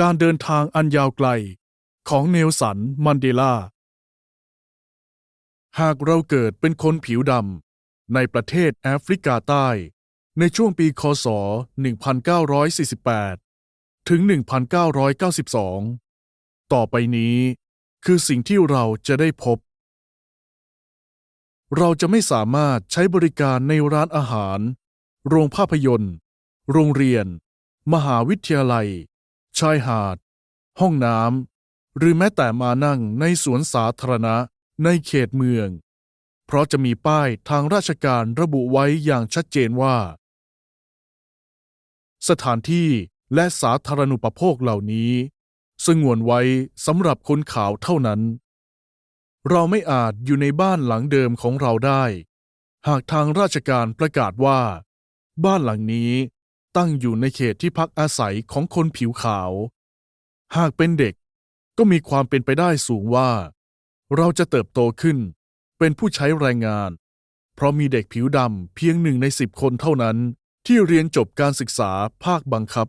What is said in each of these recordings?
การเดินทางอันยาวไกลของเนลสันมันเดลา หากเราเกิดเป็นคนผิวดำในประเทศแอฟริกาใต้ ในช่วงปีคศ 1948 ถึง 1992 ต่อไปนี้คือสิ่งที่เราจะได้พบ เราจะไม่สามารถใช้บริการในร้านอาหาร โรงภาพยนตร์ โรงเรียน มหาวิทยาลัย ชายหาด ห้องน้ำ หรือแม้แต่มานั่งในสวนสาธารณะในเขตเมือง เพราะจะมีป้ายทางราชการระบุไว้อย่างชัดเจนว่า สถานที่และสาธารณูปโภคเหล่านี้ สงวนไว้สำหรับคนขาวเท่านั้น เราไม่อาจอยู่ในบ้านหลังเดิมของเราได้ หากทางราชการประกาศว่า บ้านหลังนี้ ตั้งอยู่ในเขตที่พักอาศัยของคนผิวขาว หากเป็นเด็กก็มีความเป็นไปได้สูงว่า เราจะเติบโตขึ้น เป็นผู้ใช้แรงงาน เพราะมีเด็กผิวดำเพียงหนึ่งในสิบคนเท่านั้น ที่เรียนจบการศึกษาภาคบังคับ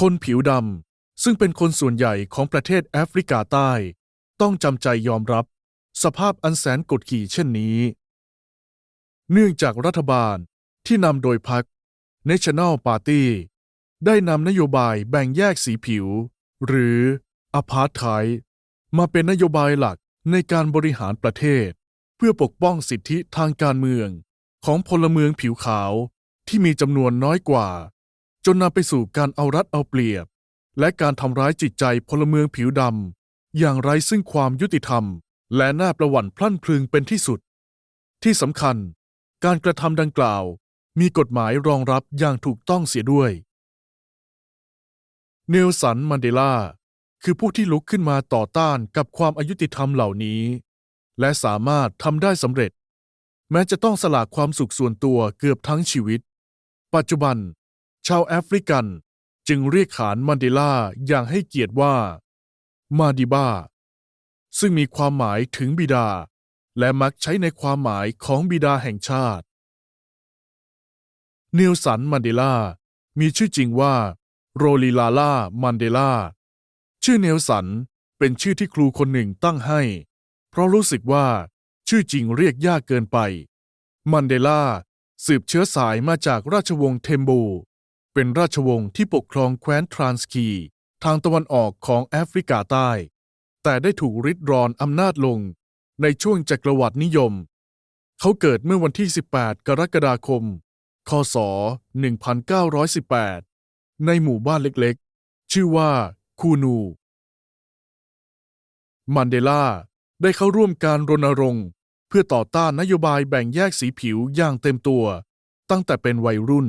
คนผิวดำซึ่งเป็นคนส่วนใหญ่ของประเทศแอฟริกาใต้ ต้องจำใจยอมรับ สภาพอันแสนกดขี่เช่นนี้ เนื่องจากรัฐบาล ที่นำโดยพรรค National Party ได้นำนโยบายแบ่งแยกสีผิว หรืออพาร์ตไทมาเป็นนโยบายหลักในการบริหารประเทศ เพื่อปกป้องสิทธิทางการเมือง ของพลเมืองผิวขาวที่มีจำนวนน้อยกว่า จนนำไปสู่การเอารัดเอาเปรียบ และการทำร้ายจิตใจพลเมืองผิวดำอย่างไร้ซึ่งความยุติธรรม และน่าประหวั่นพลั่นพลึงเป็นที่สุด ที่สำคัญ การกระทำดังกล่าว มีกฎหมายรองรับอย่างถูกต้องเสียด้วย เนลสันมันเดลาคือผู้ที่ลุกขึ้นมาต่อต้านกับความอายุติธรรมเหล่านี้ และสามารถทำได้สำเร็จ แม้จะต้องสละความสุขส่วนตัวเกือบทั้งชีวิต ปัจจุบัน ชาวแอฟริกันจึงเรียกขานมันเดลาอย่างให้เกียรติว่า มาดิบาซึ่งมีความหมายถึงบิดา และมักใช้ในความหมายของบิดาแห่งชาติ เนลสันมันเดลา มีชื่อจริงว่าโรลิลาลามันเดลา ชื่อเนลสันเป็นชื่อที่ครูคนหนึ่งตั้งให้ เพราะรู้สึกว่าชื่อจริงเรียกยากเกินไป มันเดลาสืบเชื้อสายมาจากราชวงศ์เทมโบ เป็นราชวงศ์ที่ปกครองแคว้นทรานสคีทางตะวันออกของแอฟริกาใต้ แต่ได้ถูกริดรอนอำนาจลงในช่วงจักรวรรดินิยม เขาเกิดเมื่อวันที่ 18 กรกฎาคม คศ 1918 ในหมู่บ้านเล็กๆ ชื่อว่า คูนู มันเดลาได้เข้าร่วมการรณรงค์ เพื่อต่อต้านนโยบายแบ่งแยกสีผิวอย่างเต็มตัว ตั้งแต่เป็นวัยรุ่น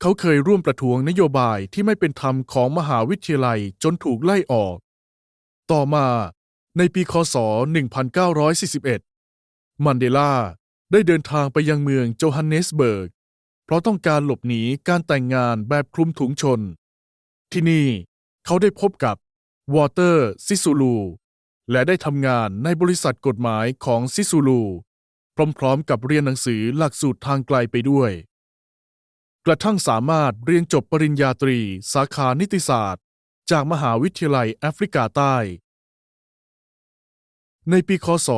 เขาเคยร่วมประท้วงนโยบายที่ไม่เป็นธรรมของมหาวิทยาลัยจนถูกไล่ออก ต่อมาในปีคศ 1941 มันเดลาได้เดินทางไปยังเมืองโจฮันเนสเบิร์ก เพราะต้องการหลบหนีการแต่งงานแบบคลุมถุงชน ที่นี่เขาได้พบกับวอเตอร์ซิซูลูและได้ทำงานในบริษัทกฎหมายของซิซูลูพร้อมๆกับเรียนหนังสือหลักสูตรทางไกลไปด้วย กระทั่งสามารถเรียนจบปริญญาตรีสาขานิติศาสตร์ จากมหาวิทยาลัยแอฟริกาใต้ ในปีคศ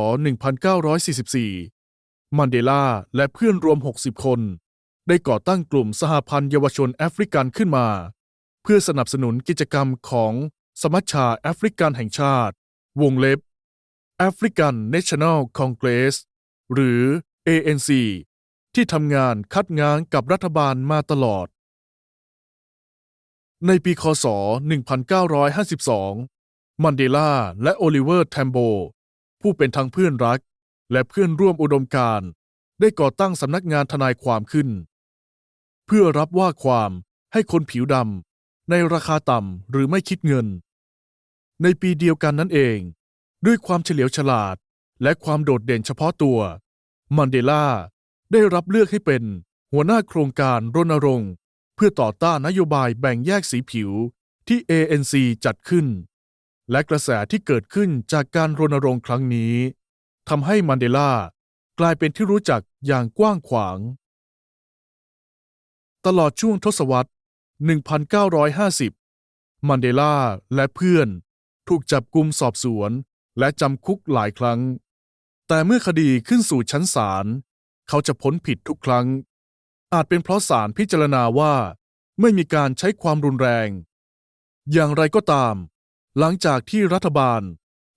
1944 มันเดลาและเพื่อนรวม 60 คน ได้ก่อตั้งกลุ่มสหพันธ์เยาวชนแอฟริกันขึ้นมา เพื่อสนับสนุนกิจกรรมของสมัชชาแอฟริกันแห่งชาติ วงเล็บ African National Congress หรือ ANC ที่ทำงานคัดง้างกับรัฐบาลมาตลอด ในปีคศ 1952 มันเดลาและโอลิเวอร์แทมโบ ผู้เป็นทั้งเพื่อนรักและเพื่อนร่วมอุดมการ ได้ก่อตั้งสำนักงานทนายความขึ้น พื่อรับว่าความให้คนผิวดำในราคาต่ำหรือไม่คิดเงิน ในปีเดียวกันนั่นเอง ด้วยความเฉลียวฉลาดและความโดดเด่นเฉพาะตัว มันเดลาได้รับเลือกให้เป็นหัวหน้าโครงการรณรงค์เพื่อต่อต้านนโยบายแบ่งแยกสีผิวที่ ANC จัดขึ้น และกระแสที่เกิดขึ้นจากการรณรงค์ครั้งนี้ทำให้มันเดลากลายเป็นที่รู้จักอย่างกว้างขวาง ตลอดช่วงทศวรรษ 1950 มันเดลาและเพื่อนถูกจับกุมสอบสวนและจำคุกหลายครั้ง แต่เมื่อคดีขึ้นสู่ชั้นศาล เขาจะพ้นผิดทุกครั้ง อาจเป็นเพราะศาลพิจารณาว่าไม่มีการใช้ความรุนแรง อย่างไรก็ตาม หลังจากที่รัฐบาล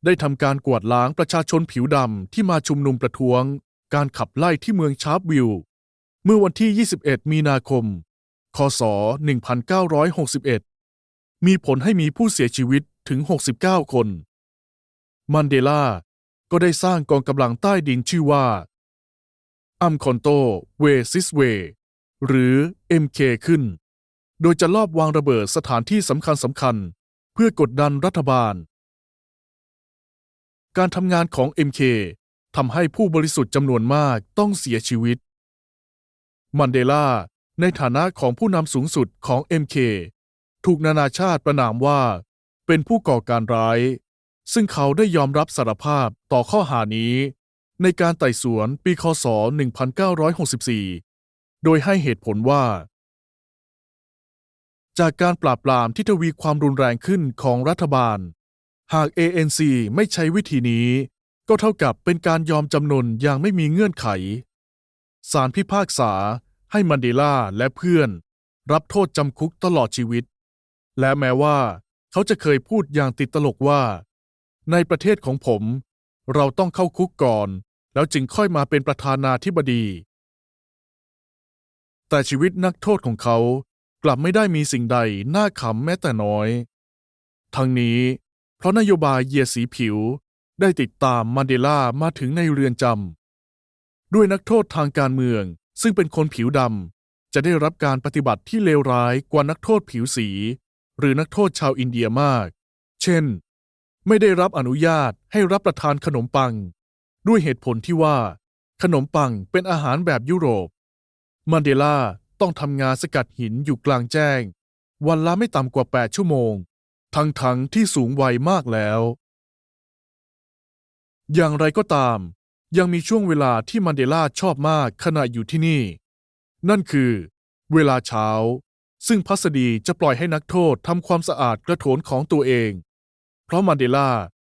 ได้ทำการกวาดล้างประชาชนผิวดำที่มาชุมนุมประท้วง การขับไล่ที่เมืองชาร์ปวิลล์ เมื่อวันที่ 21 มีนาคม คศ 1961 มีผลให้มีผู้เสียชีวิตถึง 69 คน มันเดลา ก็ได้สร้างกองกำลังใต้ดินชื่อว่าอัมคอนโตเวซิสเวหรือ MK ขึ้น โดยจะลอบวางระเบิดสถานที่สำคัญสำคัญ เพื่อกดดันรัฐบาล การทำงานของ MK ทำให้ผู้บริสุทธิ์จำนวนมากต้องเสียชีวิต มันเดลาในฐานะของผู้นำสูงสุดของ MK ถูกนานาชาติประนามว่า เป็นผู้ก่อการร้าย ซึ่งเขาได้ยอมรับสารภาพต่อข้อหานี้ ในการไต่สวนปีคศ 1964 โดยให้เหตุผลว่า จากการปราบปรามที่ทวีความรุนแรงขึ้นของรัฐบาล หาก ANC ไม่ใช้วิธีนี้ ก็เท่ากับเป็นการยอมจำนนอย่างไม่มีเงื่อนไข ศาลพิพากษาให้มันเดลาและเพื่อน รับโทษจำคุกตลอดชีวิต และแม้ว่าเขาจะเคยพูดอย่างติดตลกว่า ในประเทศของผม เราต้องเข้าคุกก่อน แล้วจึงค่อยมาเป็นประธานาธิบดี แต่ชีวิตนักโทษของเขากลับไม่ได้มีสิ่งใดน่าขำแม้แต่น้อย ทั้งนี้ เพราะนโยบายเยียดสีผิวได้ติดตามมันเดลามาถึงในเรือนจำ ด้วยนักโทษทางการเมือง ซึ่งเป็นคนผิวดำจะได้รับการปฏิบัติที่เลวร้ายกว่านักโทษผิวสี หรือนักโทษชาวอินเดียมาก เช่น ไม่ได้รับอนุญาตให้รับประทานขนมปัง ด้วยเหตุผลที่ว่า ขนมปังเป็นอาหารแบบยุโรป มันเดลาต้องทำงานสกัดหินอยู่กลางแจ้ง วันละไม่ต่ำกว่า 8 ชั่วโมง ทั้งๆทที่สูงวัยมากแล้ว อย่างไรก็ตาม ยังมีช่วงเวลาที่มันเดลาชอบมากขณะอยู่ที่นี่ นั่นคือ เวลาเช้า ซึ่งพัสดีจะปล่อยให้นักโทษทำความสะอาดกระโถนของตัวเอง เพราะมันเดลา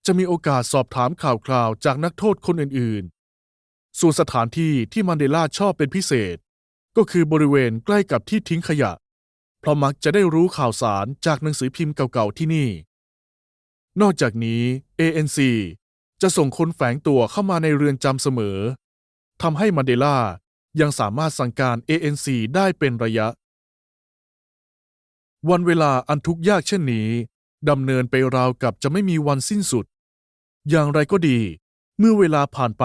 จะมีโอกาสสอบถามข่าวคราวจากนักโทษคนอื่นๆ ส่วนสถานที่ที่มันเดลาชอบเป็นพิเศษ ก็คือบริเวณใกล้กับที่ทิ้งขยะ เพราะมักจะได้รู้ข่าวสารจากหนังสือพิมพ์เก่าๆที่นี่ นอกจากนี้ ANC จะส่งคนแฝงตัวเข้ามาในเรือนจำเสมอทำให้มันเดลายังสามารถสั่งการ ANC ได้เป็นระยะ วันเวลาอันทุกข์ยากเช่นนี้ดำเนินไปราวกับจะไม่มีวันสิ้นสุด อย่างไรก็ดี เมื่อเวลาผ่านไป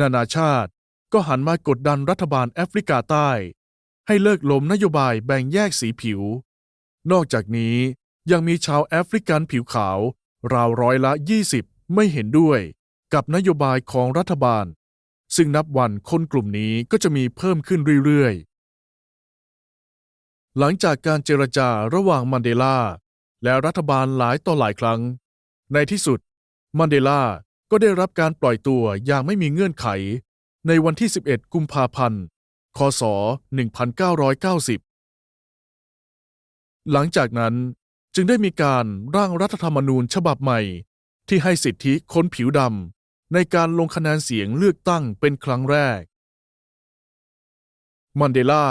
นานาชาติก็หันมากดดันรัฐบาลแอฟริกาใต้ ให้เลิกล้มนโยบายแบ่งแยกสีผิว นอกจากนี้ยังมีชาวแอฟริกันผิวขาว ราวร้อยละ 20 ไม่เห็นด้วยกับนโยบายของรัฐบาล ซึ่งนับวันคนกลุ่มนี้ก็จะมีเพิ่มขึ้นเรื่อยๆ หลังจากการเจรจาระหว่างมันเดลาและรัฐบาลหลายต่อหลายครั้ง ในที่สุด มันเดลาก็ได้รับการปล่อยตัวอย่างไม่มีเงื่อนไข ในวันที่ 11 กุมภาพันธ์ คศ 1990 หลังจากนั้นจึงได้มีการร่างรัฐธรรมนูญฉบับใหม่ ที่ให้สิทธิคนผิวดำในการลงคะแนนเสียงเลือกตั้งเป็นครั้งแรก มันเดลา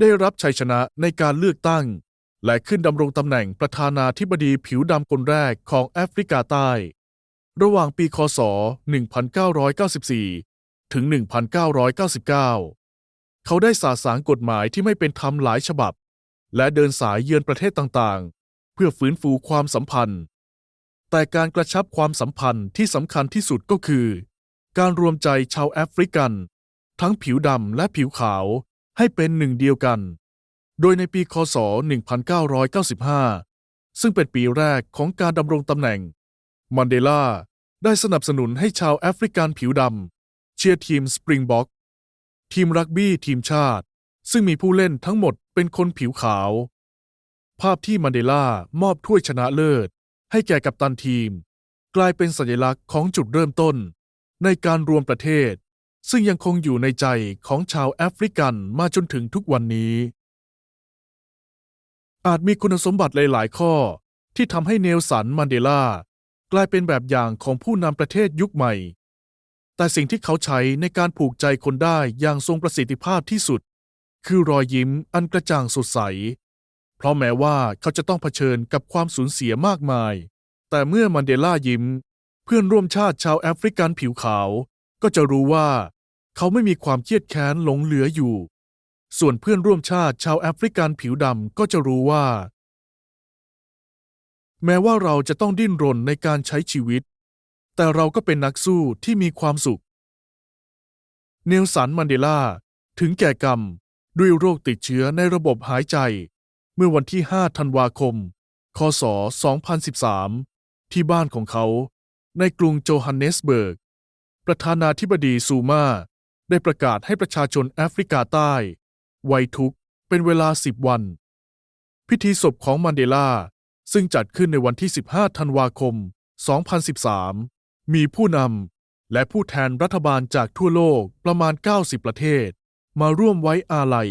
ได้รับชัยชนะในการเลือกตั้ง และขึ้นดำรงตำแหน่งประธานาธิบดีผิวดำคนแรกของแอฟริกาใต้ ระหว่างปีคศ 1994 ถึง 1999 เขาได้สาสางกฎหมายที่ไม่เป็นธรรมหลายฉบับ และเดินสายเยือนประเทศต่างๆ เพื่อฟื้นฟูความสัมพันธ์ แต่การกระชับความสัมพันธ์ที่สำคัญที่สุดก็คือ การรวมใจชาวแอฟริกัน ทั้งผิวดำและผิวขาวให้เป็นหนึ่งเดียวกัน โดยในปีคศ 1995 ซึ่งเป็นปีแรกของการดำรงตำแหน่ง มันเดลาได้สนับสนุนให้ชาวแอฟริกันผิวดำเชียร์ทีมสปริงบ็อกทีมรักบี้ทีมชาติ ซึ่งมีผู้เล่นทั้งหมดเป็นคนผิวขาว ภาพที่มันเดลามอบถ้วยชนะเลิศ ให้แก่กัปตันทีม กลายเป็นสัญลักษณ์ของจุดเริ่มต้น ในการรวมประเทศ ซึ่งยังคงอยู่ในใจของชาวแอฟริกันมาจนถึงทุกวันนี้ อาจมีคุณสมบัติหลาย ๆ ข้อที่ทำให้เนลสันมันเดลากลายเป็นแบบอย่างของผู้นำประเทศยุคใหม่ แต่สิ่งที่เขาใช้ในการผูกใจคนได้อย่างทรงประสิทธิภาพที่สุด คือรอยยิ้มอันกระจ่างสดใส เพราะแม้ว่าเขาจะต้องเผชิญกับความสูญเสียมากมาย แต่เมื่อมันเดล่ายิ้ม เพื่อนร่วมชาติชาวแอฟริกันผิวขาว ก็จะรู้ว่า เขาไม่มีความเครียดแค้นหลงเหลืออยู่ ส่วนเพื่อนร่วมชาติชาวแอฟริกันผิวดำก็จะรู้ว่า แม้ว่าเราจะต้องดิ้นรนในการใช้ชีวิต แต่เราก็เป็นนักสู้ที่มีความสุข เนลสันมันเดลาถึงแก่กรรมด้วยโรคติดเชื้อในระบบหายใจ เมื่อวันที่ 5 ธันวาคม คศ 2013 ที่บ้านของเขา ในกรุงโจฮันเนสเบิร์ก ประธานาธิบดีซูมา ได้ประกาศให้ประชาชนแอฟริกาใต้ ไว้ทุกข์เป็นเวลา 10 วัน พิธีศพของมันเดลา ซึ่งจัดขึ้นในวันที่ 15 ธันวาคม 2013 มีผู้นำและผู้แทนรัฐบาลจากทั่วโลกประมาณ 90 ประเทศ มาร่วมไว้อาลัย